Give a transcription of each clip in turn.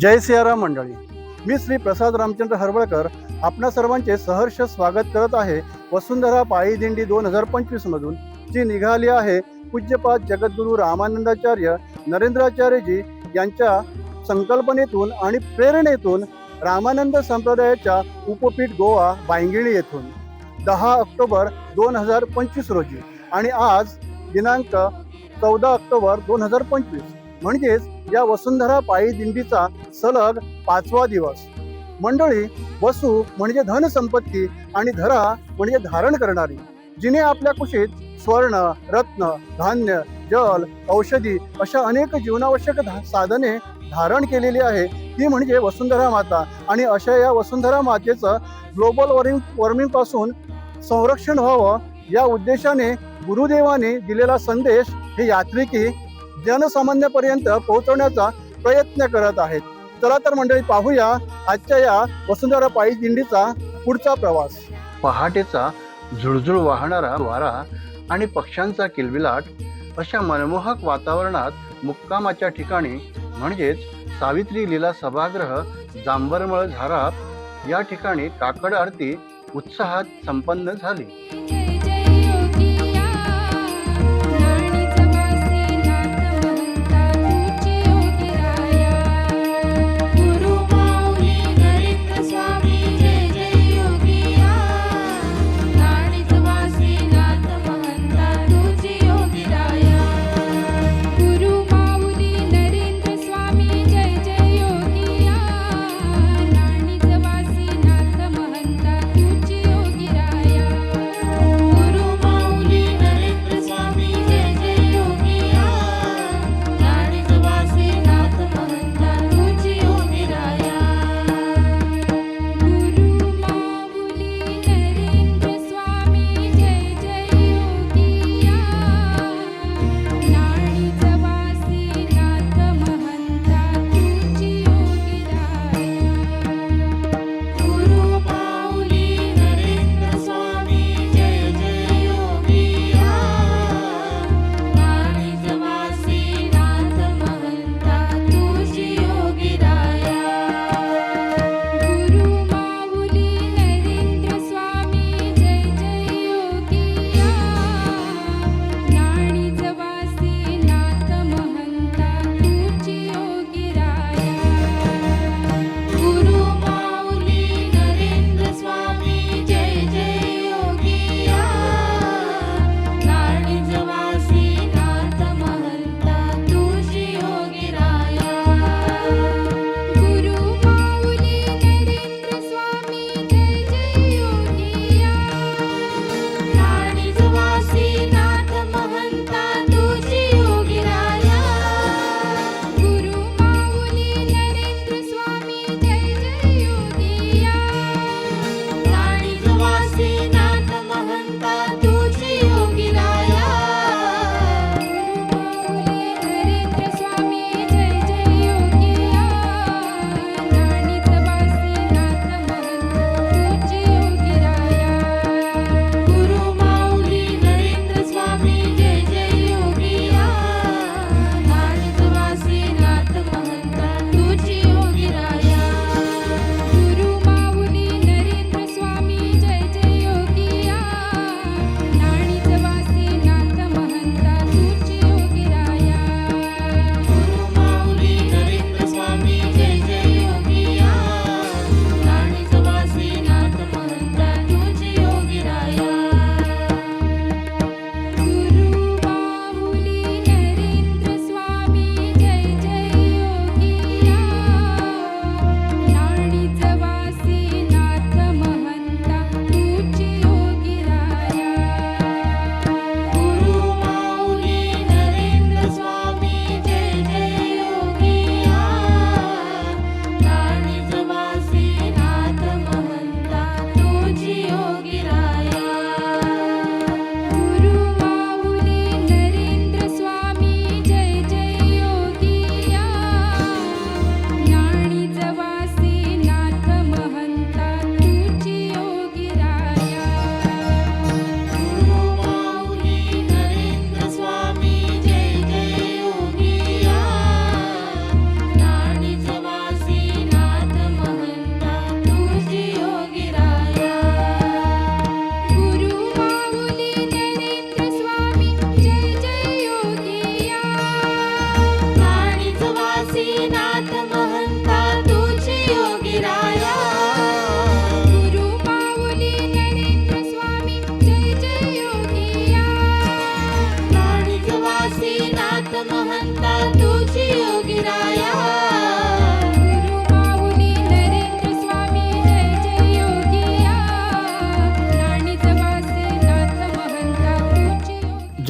जय सियाराम मंडळी. मी श्री प्रसाद रामचंद्र हरवळकर आपणा सर्वांचे सहर्ष स्वागत करत आहे वसुंधरा पायी दिंडी दोन हजार पंचवीस मधून. जी निघाली आहे पूज्यपाद जगद्गुरू रामानंदाचार्य नरेंद्राचार्यजी यांच्या संकल्पनेतून आणि प्रेरणेतून रामानंद संप्रदायाच्या उपपीठ गोवा बायंगिणी येथून. दहा ऑक्टोबर दोन हजार पंचवीस रोजी आणि आज दिनांक चौदा ऑक्टोबर दोन हजार पंचवीस. म्हणजेच या वसुंधरा पायी दिंडीचा सलग पाचवा दिवस. मंडळी वसू म्हणजे धनसंपत्ती आणि धरा म्हणजे धारण करणारी जिने आपल्या कुशीत स्वर्ण रत्न धान्य जल औषधी अशा अनेक जीवनावश्यक साधने धारण केलेली आहे. ती म्हणजे वसुंधरा माता आणि अशा या वसुंधरा मातेचं ग्लोबल वॉर्मिंग वॉर्मिंगपासून संरक्षण व्हावं या उद्देशाने गुरुदेवाने दिलेला संदेश हे यात्रिकी जनसामान्यापर्यंत पोहोचवण्याचा प्रयत्न करत आहेत. चला तर मंडळी पाहूया आजच्या या वसुंधरा पायी दिंडीचा पुढचा प्रवास. पहाटेचा झुळझुळ वाहणारा वारा आणि पक्ष्यांचा किलबिलाट अशा मनमोहक वातावरणात मुक्कामाच्या ठिकाणी म्हणजेच सावित्री लीला सभागृह जांभरमळ झाराप या ठिकाणी काकड आरती उत्साहात संपन्न झाली.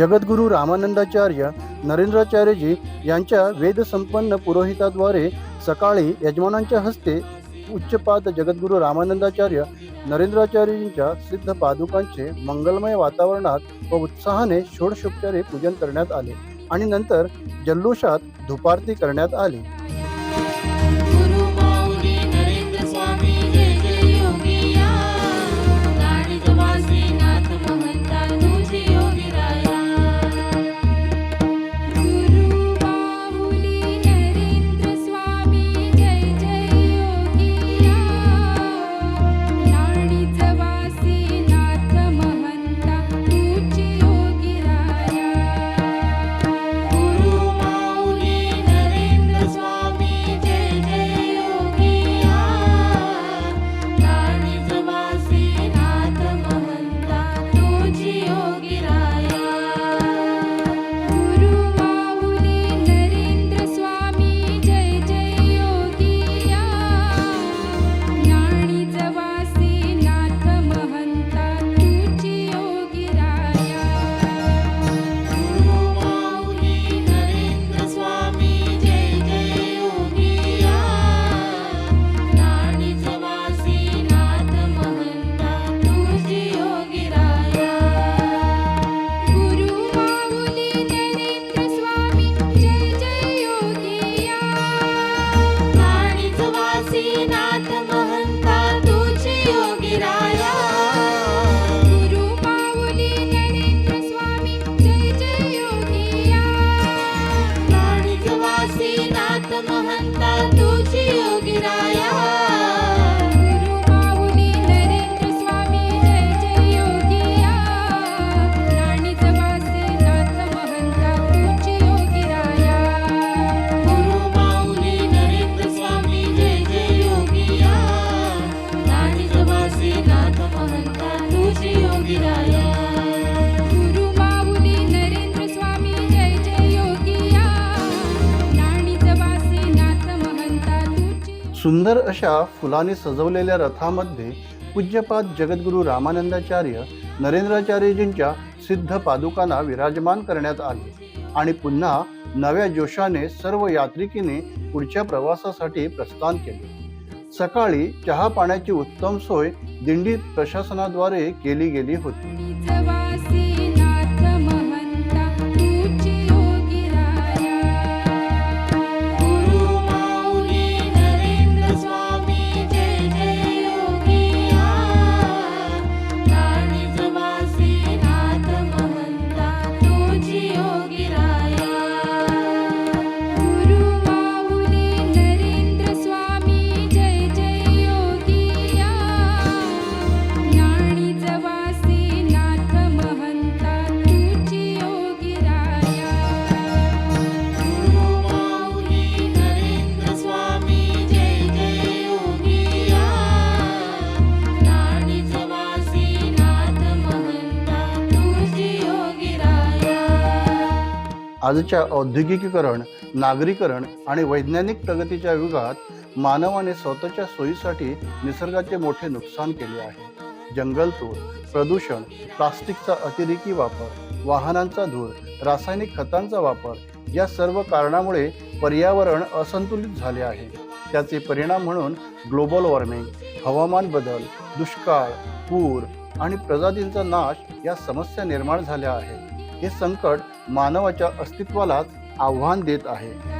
जगद्गुरू रामानंदाचार्य नरेंद्राचार्यजी यांच्या वेदसंपन्न पुरोहिताद्वारे सकाळी यजमानांच्या हस्ते उच्चपाद जगद्गुरू रामानंदाचार्य नरेंद्राचार्यजींच्या सिद्ध पादुकांचे मंगलमय वातावरणात व उत्साहाने षोडशोपचारे पूजन करण्यात आले आणि नंतर जल्लोषात धुपारती करण्यात आली. सुंदर अशा फुलाने सजवलेल्या रथामध्ये पूज्यपाद जगद्गुरू रामानंदाचार्य नरेंद्राचार्यजींच्या सिद्ध पादुकांना विराजमान करण्यात आले आणि पुन्हा नव्या जोशाने सर्व यात्रिकीने पुढच्या प्रवासासाठी प्रस्थान केले. सकाळी चहा पाण्याची उत्तम सोय दिंडी प्रशासनाद्वारे केली गेली होती. आजच्या औद्योगिकीकरण नागरीकरण आणि वैज्ञानिक प्रगतीच्या युगात मानवाने स्वतःच्या सोयीसाठी निसर्गाचे मोठे नुकसान केले आहे. जंगलतोड प्रदूषण प्लास्टिकचा अतिरेकी वापर वाहनांचा धूर रासायनिक खतांचा वापर या सर्व कारणामुळे पर्यावरण असंतुलित झाले आहे. त्याचे परिणाम म्हणून ग्लोबल वॉर्मिंग हवामान बदल दुष्काळ पूर आणि प्रजातींचा नाश या समस्या निर्माण झाल्या आहेत. हे संकट मानवाच्या अस्तित्वालाच आव्हान देत आहे.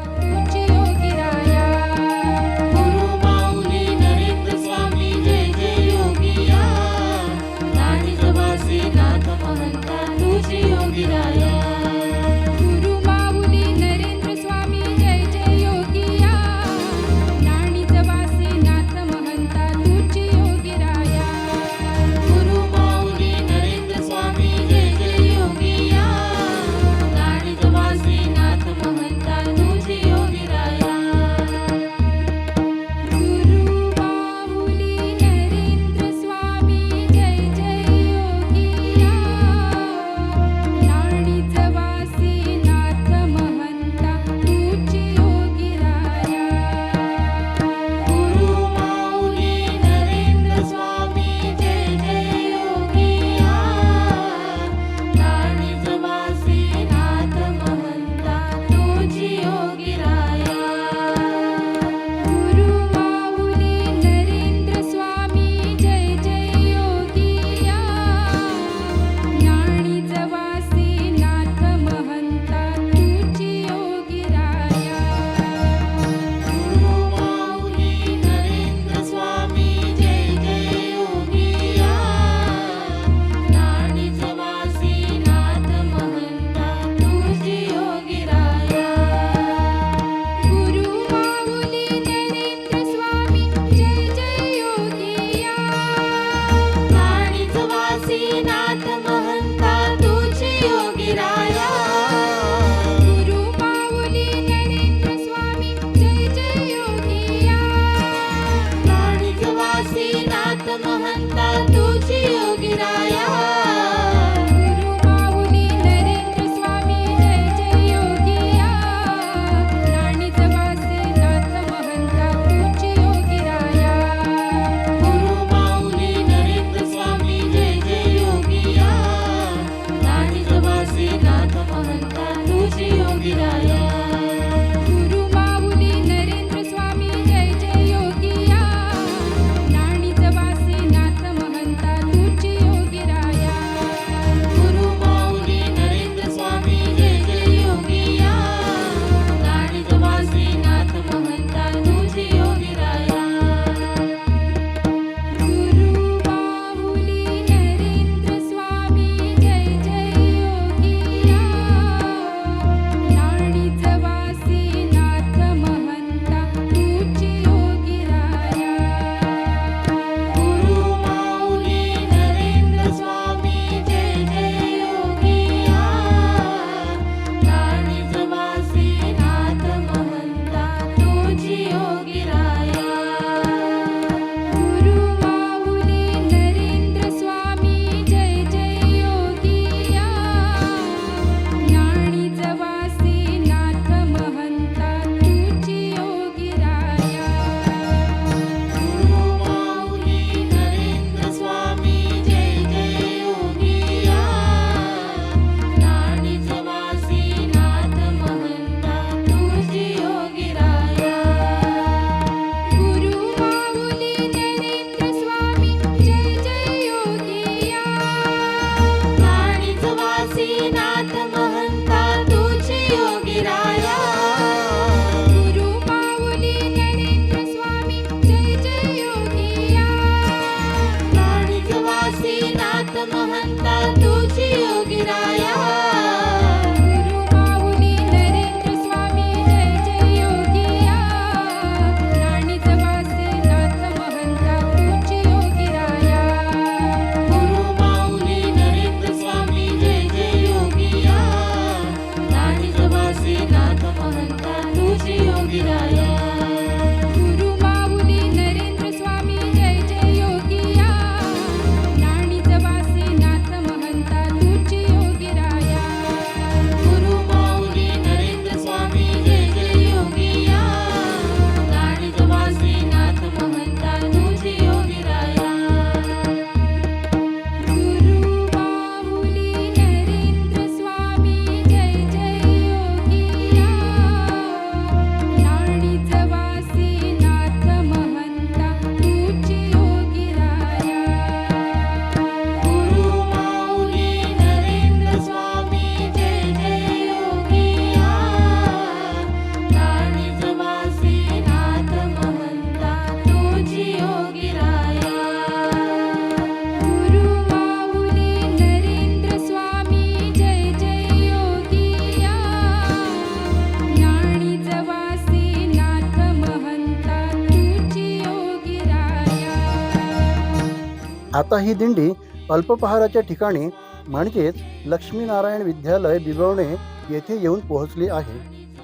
आता ही दिंडी अल्पपहाराच्या ठिकाणी म्हणजेच लक्ष्मीनारायण विद्यालय बिबवणे येथे येऊन पोहोचली आहे.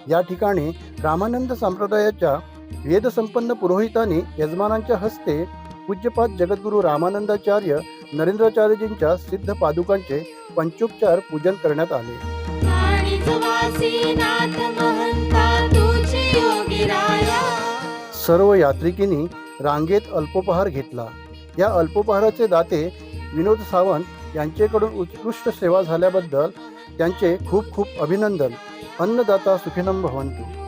या ठिकाणी रामानंद संप्रदायाच्या वेदसंपन्न पुरोहितांनी यजमानांच्या हस्ते पूज्यपाद जगद्गुरू रामानंदाचार्य नरेंद्राचार्यजींच्या सिद्ध पादुकांचे पंचोपचार पूजन करण्यात आले. सर्व यात्रिकींनी रांगेत अल्पोपहार घेतला. या अल्पोपहाराचे दाते विनोद सावंत यांचेकडून उत्कृष्ट सेवा झाल्याबद्दल त्यांचे खूप खूप अभिनंदन. अन्नदाता सुखिनम भवंती.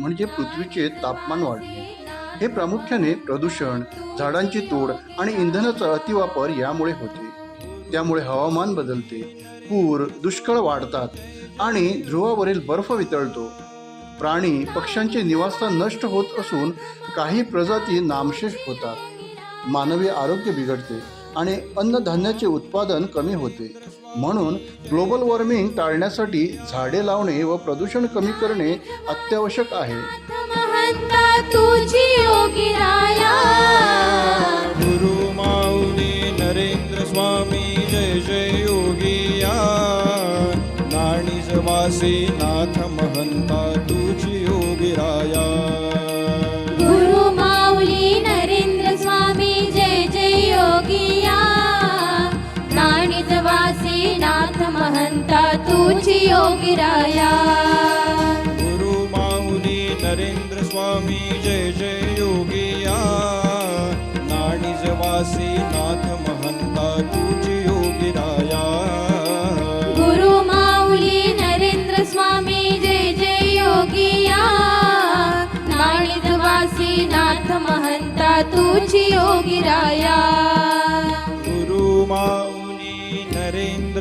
म्हणजे पृथ्वीचे तापमान वाढणे हे प्रामुख्याने प्रदूषण झाडांची तोड आणि इंधनाचा अतिवापर यामुळे होते. त्यामुळे हवामान बदलते पूर दुष्काळ वाढतात आणि ध्रुवावरील बर्फ वितळतो. प्राणी पक्ष्यांचे निवासस्थान नष्ट होत असून काही प्रजाती नामशेष होतात. मानवी आरोग्य बिघडते. आणि अन्नधान्याचे उत्पादन कमी होते. म्हणून ग्लोबल वॉर्मिंग टाळण्यासाठी झाडे लावणे व प्रदूषण कमी करणे अत्यावश्यक आहे. गुरु माऊली नरेंद्र स्वामी जय जय योगिया वासी नाथ महंता. तुझी योगी राया गुरु माऊली नरेंद्र स्वामी जय जय योगिया। नाणीज वासी नाथ महंता तुझी योगी राया गुरु माऊली नरेंद्र स्वामी जय जय योगिया। नाणिज वासी नाथ महंता तुझी योगी राया गुरु नरेंद्र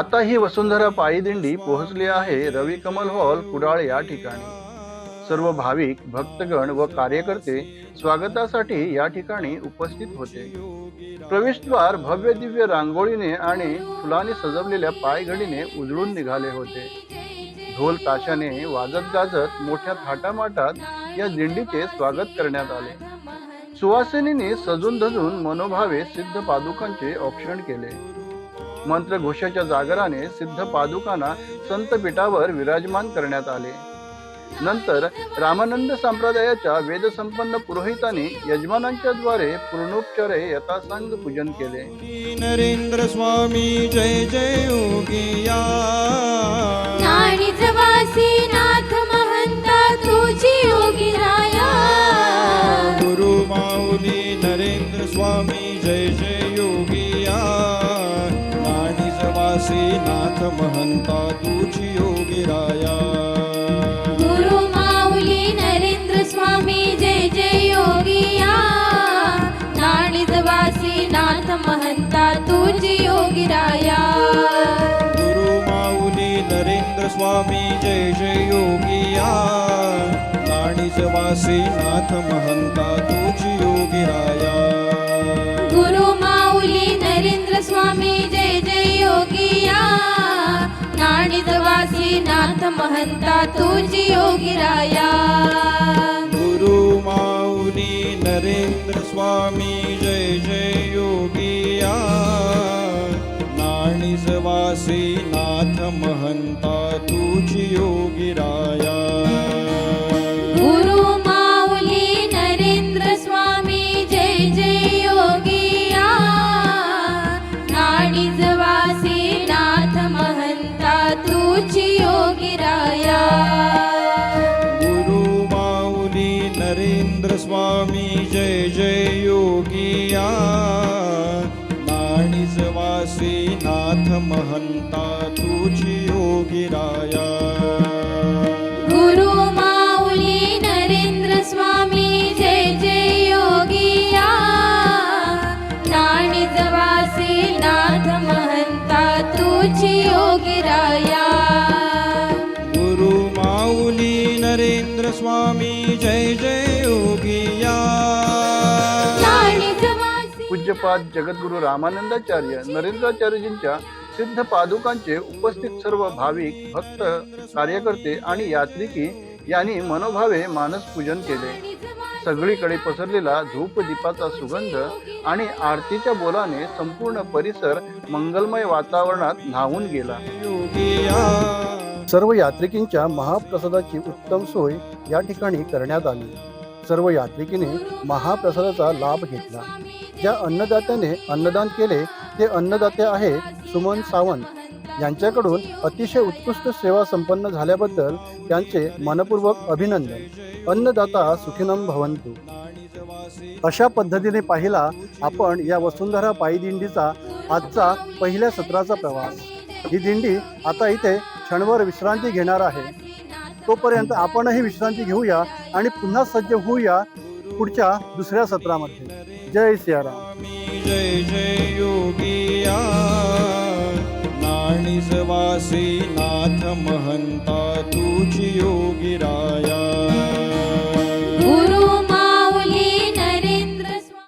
आता ही वसुंधरा पायीदिंडी पोहोचली आहे रवी कमल हॉल कुडाळ या ठिकाणी. सर्व भाविक भक्तगण व कार्यकर्ते स्वागतासाठी या ठिकाणी उपस्थित होते. प्रवेशद्वार भव्य दिव्य रांगोळीने आणि फुलाने सजवलेल्या पायघडीने उजळून निघाले होते. ढोल ताशाने वाजत गाजत मोठ्या थाटामाटात या दिंडीचे स्वागत करण्यात आले. सुवासिनीने सजून धजून मनोभावे सिद्ध पादुकांचे औक्षण केले. मंत्रघोषाच्या जागराने सिद्ध पादुकांना संत पीठावर विराजमान करण्यात आले. नंतर रामानंद संप्रदायाच्या वेदसंपन्न पुरोहितांनी यजमानांच्या द्वारे पूर्णोपचारे यथासांग पूजन केले. नरेंद्र स्वामी जय जय योगिया. नाथ महंता तुझी योगी राया. नाथ महंता तुझी योगी राया. गुरु माऊली नरेंद्र स्वामी जय जय योगिया नाणिज वासी नाथ महंता तुझी योगी राया. गुरु माऊली नरेंद्र स्वामी जय जय योगिया नाणीज वासी नाथ महंता तुझी योगी राया. नरेंद्र स्वामी जय जय योगिया. नाणिज वासी नाथ महंता तुझी योगी राया. गुरु माऊली नरेंद्र स्वामी जय जय योगिया. नाणीज वासी नाथ महंता तुझी योगी स्वामी जय जय योगिया पूज्यपाद जगद्गुरु रामानंदाचार्य नरेंद्राचार्यजींच्या सिद्ध पादुकांचे उपस्थित सर्व भाविक भक्त कार्यकर्ते आणि यात्रिकी यांनी मनोभावे मानस पूजन केले. सगळीकडे पसरलेला धूपदीपाचा सुगंध आणि आरतीच्या बोलाने संपूर्ण परिसर मंगलमय वातावरणात न्हावून गेला. योगिया सर्व यात्रिकींच्या महाप्रसादाची उत्तम सोय या ठिकाणी करण्यात आली. सर्व यात्रिकीने महाप्रसादाचा लाभ घेतला. ज्या अन्नदात्याने अन्नदान केले ते अन्नदाते आहे सुमन सावंत. यांच्याकडून अतिशय उत्कृष्ट सेवा संपन्न झाल्याबद्दल त्यांचे मनपूर्वक अभिनंदन. अन्नदाता सुखिनम भवंतु अशा पद्धतीने पाहिला आपण या वसुंधरा पायी दिंडीचा आजचा पहिल्या सत्राचा प्रवास. ही दिंडी आता इथे क्षणभर विश्रांती घेणार आहे. तोपर्यंत आपणही विश्रांती घेऊया आणि पुन्हा सज्ज होऊया पुढच्या दुसऱ्या सत्रामध्ये. जय सियाराम. जय जय योगिया नाणीजवासी नाथ महंता तुझी योगी राया.